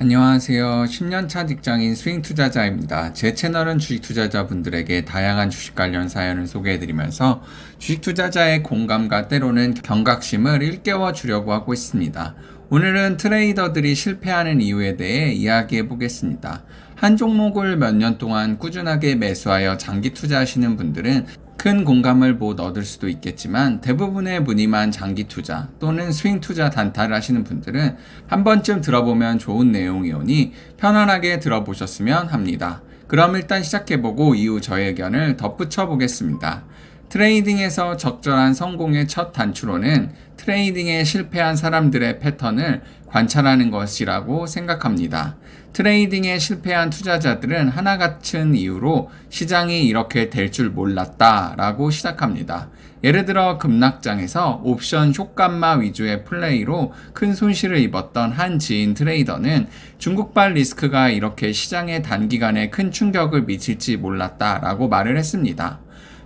안녕하세요. 10년차 직장인 스윙 투자자입니다. 제 채널은 주식 투자자분들에게 다양한 주식 관련 사연을 소개해드리면서 주식 투자자의 공감과 때로는 경각심을 일깨워 주려고 하고 있습니다. 오늘은 트레이더들이 실패하는 이유에 대해 이야기해 보겠습니다. 한 종목을 몇 년 동안 꾸준하게 매수하여 장기 투자하시는 분들은 큰 공감을 못 얻을 수도 있겠지만 대부분의 무늬만 장기 투자 또는 스윙 투자 단타를 하시는 분들은 한 번쯤 들어보면 좋은 내용이오니 편안하게 들어보셨으면 합니다. 그럼 일단 시작해보고 이후 저의 의견을 덧붙여 보겠습니다. 트레이딩에서 적절한 성공의 첫 단추로는 트레이딩에 실패한 사람들의 패턴을 관찰하는 것이라고 생각합니다. 트레이딩에 실패한 투자자들은 하나 같은 이유로 시장이 이렇게 될 줄 몰랐다 라고 시작합니다. 예를 들어 급락장에서 옵션 효감마 위주의 플레이로 큰 손실을 입었던 한 지인 트레이더는 중국발 리스크가 이렇게 시장에 단기간에 큰 충격을 미칠지 몰랐다 라고 말을 했습니다.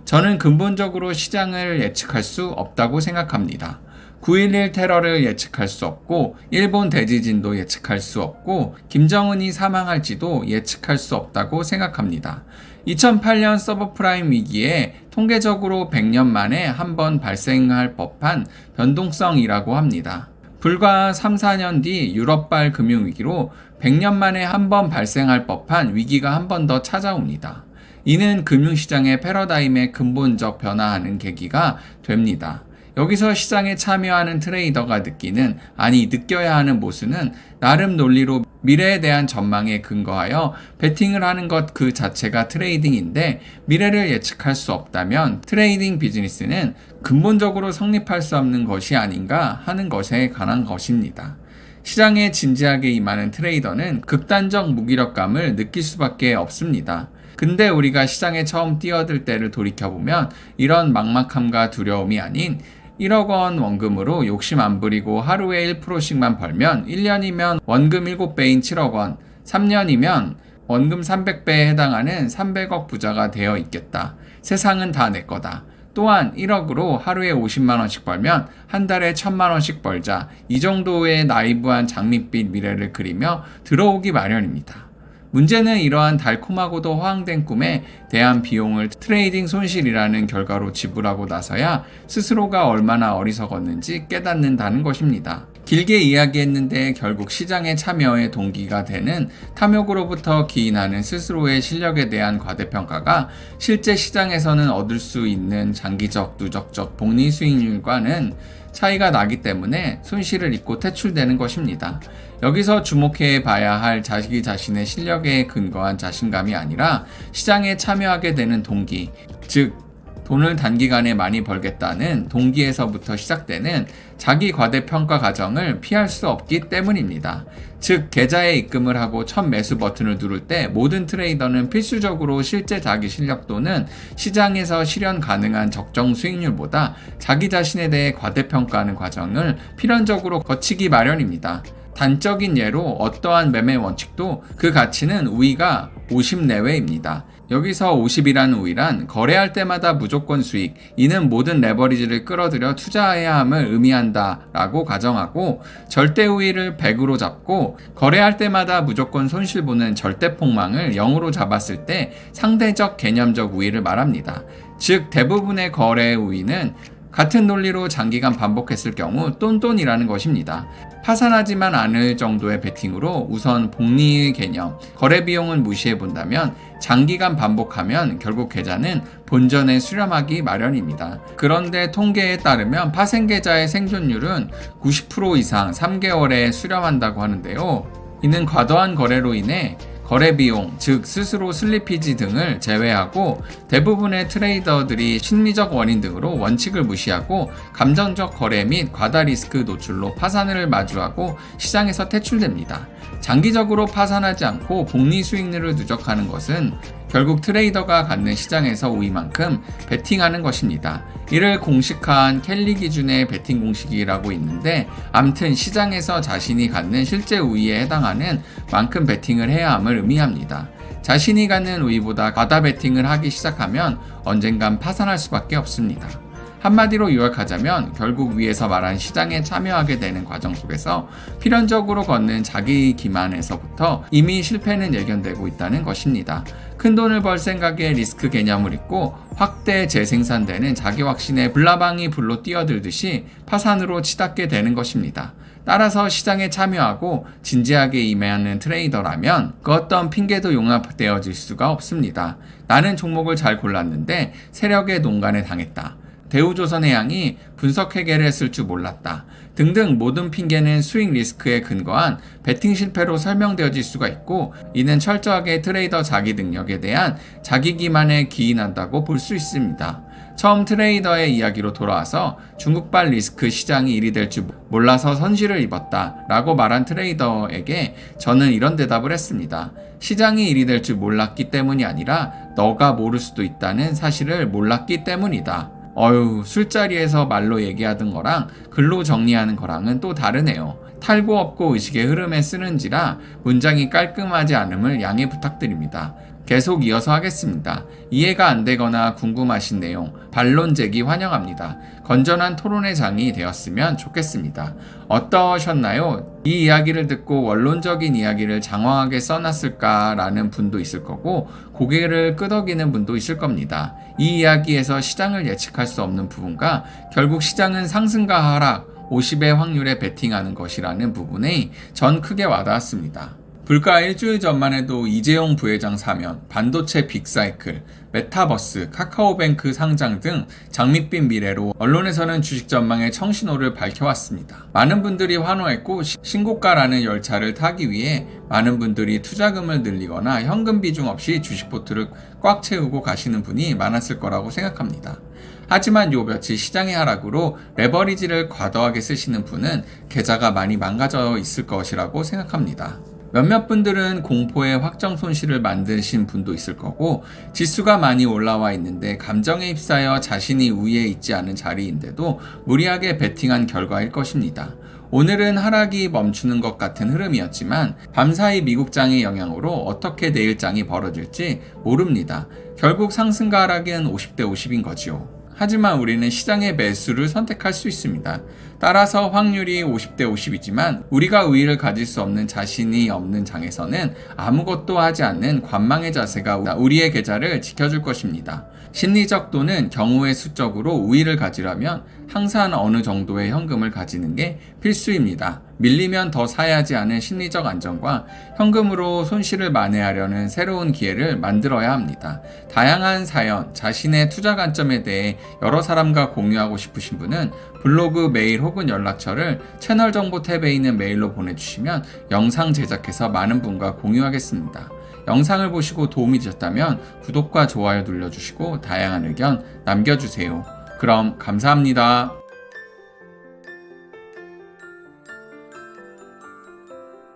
저는 근본적으로 시장을 예측할 수 없다고 생각합니다. 9.11 테러를 예측할 수 없고 일본 대지진도 예측할 수 없고 김정은이 사망할지도 예측할 수 없다고 생각합니다. 2008년 서브프라임 위기에 통계적으로 100년 만에 한 번 발생할 법한 변동성이라고 합니다. 불과 3, 4년 뒤 유럽발 금융위기로 100년 만에 한 번 발생할 법한 위기가 한 번 더 찾아옵니다. 이는 금융시장의 패러다임의 근본적 변화하는 계기가 됩니다. 여기서 시장에 참여하는 트레이더가 느끼는, 아니, 느껴야 하는 모습은 나름 논리로 미래에 대한 전망에 근거하여 베팅을 하는 것 그 자체가 트레이딩인데 미래를 예측할 수 없다면 트레이딩 비즈니스는 근본적으로 성립할 수 없는 것이 아닌가 하는 것에 관한 것입니다. 시장에 진지하게 임하는 트레이더는 극단적 무기력감을 느낄 수밖에 없습니다. 근데 우리가 시장에 처음 뛰어들 때를 돌이켜보면 이런 막막함과 두려움이 아닌 1억 원 원금으로 욕심 안 부리고 하루에 1%씩만 벌면 1년이면 원금 7배인 7억 원, 3년이면 원금 300배에 해당하는 300억 부자가 되어 있겠다. 세상은 다 내 거다. 또한 1억으로 하루에 50만 원씩 벌면 한 달에 1000만 원씩 벌자. 이 정도의 나이브한 장밋빛 미래를 그리며 들어오기 마련입니다. 문제는 이러한 달콤하고도 허황된 꿈에 대한 비용을 트레이딩 손실이라는 결과로 지불하고 나서야 스스로가 얼마나 어리석었는지 깨닫는다는 것입니다. 길게 이야기했는데 결국 시장에 참여의 동기가 되는 탐욕으로부터 기인하는 스스로의 실력에 대한 과대평가가 실제 시장에서는 얻을 수 있는 장기적 누적적 복리 수익률과는 차이가 나기 때문에 손실을 입고 퇴출되는 것입니다. 여기서 주목해 봐야 할 자기 자신의 실력에 근거한 자신감이 아니라 시장에 참여하게 되는 동기, 즉, 돈을 단기간에 많이 벌겠다는 동기에서부터 시작되는 자기 과대평가 과정을 피할 수 없기 때문입니다. 즉, 계좌에 입금을 하고 첫 매수 버튼을 누를 때 모든 트레이더는 필수적으로 실제 자기 실력 또는 시장에서 실현 가능한 적정 수익률보다 자기 자신에 대해 과대평가하는 과정을 필연적으로 거치기 마련입니다. 단적인 예로 어떠한 매매 원칙도 그 가치는 우위가 50 내외입니다. 여기서 50이라는 우위란 거래할 때마다 무조건 수익, 이는 모든 레버리지를 끌어들여 투자해야 함을 의미한다 라고 가정하고 절대 우위를 100으로 잡고 거래할 때마다 무조건 손실 보는 절대 폭망을 0으로 잡았을 때 상대적 개념적 우위를 말합니다. 즉 대부분의 거래 우위는 같은 논리로 장기간 반복했을 경우 똔똔이라는 것입니다. 파산하지만 않을 정도의 베팅으로 우선 복리의 개념, 거래 비용은 무시해 본다면 장기간 반복하면 결국 계좌는 본전에 수렴하기 마련입니다. 그런데 통계에 따르면 파생 계좌의 생존율은 90% 이상 3개월에 수렴한다고 하는데요. 이는 과도한 거래로 인해 거래 비용, 즉 스스로 슬리피지 등을 제외하고 대부분의 트레이더들이 심리적 원인 등으로 원칙을 무시하고 감정적 거래 및 과다 리스크 노출로 파산을 마주하고 시장에서 퇴출됩니다. 장기적으로 파산하지 않고 복리 수익률을 누적하는 것은 결국 트레이더가 갖는 시장에서 우위만큼 베팅하는 것입니다. 이를 공식화한 켈리 기준의 베팅 공식이라고 있는데 암튼 시장에서 자신이 갖는 실제 우위에 해당하는 만큼 베팅을 해야 함을 의미합니다. 자신이 갖는 우위보다 과다 베팅을 하기 시작하면 언젠간 파산할 수밖에 없습니다. 한마디로 요약하자면 결국 위에서 말한 시장에 참여하게 되는 과정 속에서 필연적으로 걷는 자기 기만에서부터 이미 실패는 예견되고 있다는 것입니다. 큰 돈을 벌 생각에 리스크 개념을 잊고 확대 재생산되는 자기 확신에 불나방이 불로 뛰어들듯이 파산으로 치닫게 되는 것입니다. 따라서 시장에 참여하고 진지하게 임하는 트레이더라면 그 어떤 핑계도 용납되어질 수가 없습니다. 나는 종목을 잘 골랐는데 세력의 농간에 당했다. 대우조선해양이 분석 회계를 했을 줄 몰랐다. 등등 모든 핑계는 스윙 리스크에 근거한 베팅 실패로 설명되어질 수가 있고 이는 철저하게 트레이더 자기 능력에 대한 자기 기만에 기인한다고 볼 수 있습니다. 처음 트레이더의 이야기로 돌아와서 중국발 리스크 시장이 일이 될 줄 몰라서 선실을 입었다 라고 말한 트레이더에게 저는 이런 대답을 했습니다. 시장이 일이 될 줄 몰랐기 때문이 아니라 너가 모를 수도 있다는 사실을 몰랐기 때문이다. 어휴, 술자리에서 말로 얘기하던 거랑 글로 정리하는 거랑은 또 다르네요. 탈고 없고 의식의 흐름에 쓰는지라 문장이 깔끔하지 않음을 양해 부탁드립니다. 계속 이어서 하겠습니다. 이해가 안 되거나 궁금하신 내용, 반론 제기 환영합니다. 건전한 토론의 장이 되었으면 좋겠습니다. 어떠셨나요? 이 이야기를 듣고 원론적인 이야기를 장황하게 써놨을까라는 분도 있을 거고, 고개를 끄덕이는 분도 있을 겁니다. 이 이야기에서 시장을 예측할 수 없는 부분과 결국 시장은 상승과 하락, 50의 확률에 베팅하는 것이라는 부분에 전 크게 와닿았습니다. 불과 일주일 전만 해도 이재용 부회장 사면, 반도체 빅사이클, 메타버스, 카카오뱅크 상장 등 장밋빛 미래로 언론에서는 주식 전망의 청신호를 밝혀왔습니다. 많은 분들이 환호했고 시- 신고가라는 열차를 타기 위해 많은 분들이 투자금을 늘리거나 현금 비중 없이 주식 포트를 꽉 채우고 가시는 분이 많았을 거라고 생각합니다. 하지만 요 며칠 시장의 하락으로 레버리지를 과도하게 쓰시는 분은 계좌가 많이 망가져 있을 것이라고 생각합니다. 몇몇 분들은 공포의 확정 손실을 만드신 분도 있을 거고 지수가 많이 올라와 있는데 감정에 휩싸여 자신이 우위에 있지 않은 자리인데도 무리하게 베팅한 결과일 것입니다. 오늘은 하락이 멈추는 것 같은 흐름이었지만 밤사이 미국장의 영향으로 어떻게 내일장이 벌어질지 모릅니다. 결국 상승과 하락은 50대 50인 거지요. 하지만 우리는 시장의 매수를 선택할 수 있습니다. 따라서 확률이 50대 50이지만 우리가 우위를 가질 수 없는 자신이 없는 장에서는 아무것도 하지 않는 관망의 자세가 우리의 계좌를 지켜줄 것입니다. 심리적 또는 경우의 수적으로 우위를 가지려면 항상 어느 정도의 현금을 가지는 게 필수입니다. 밀리면 더 사야지 하는 심리적 안정과 현금으로 손실을 만회하려는 새로운 기회를 만들어야 합니다. 다양한 사연, 자신의 투자 관점에 대해 여러 사람과 공유하고 싶으신 분은 블로그 메일 혹은 연락처를 채널 정보 탭에 있는 메일로 보내주시면 영상 제작해서 많은 분과 공유하겠습니다. 영상을 보시고 도움이 되셨다면 구독과 좋아요 눌러주시고 다양한 의견 남겨주세요. 그럼 감사합니다.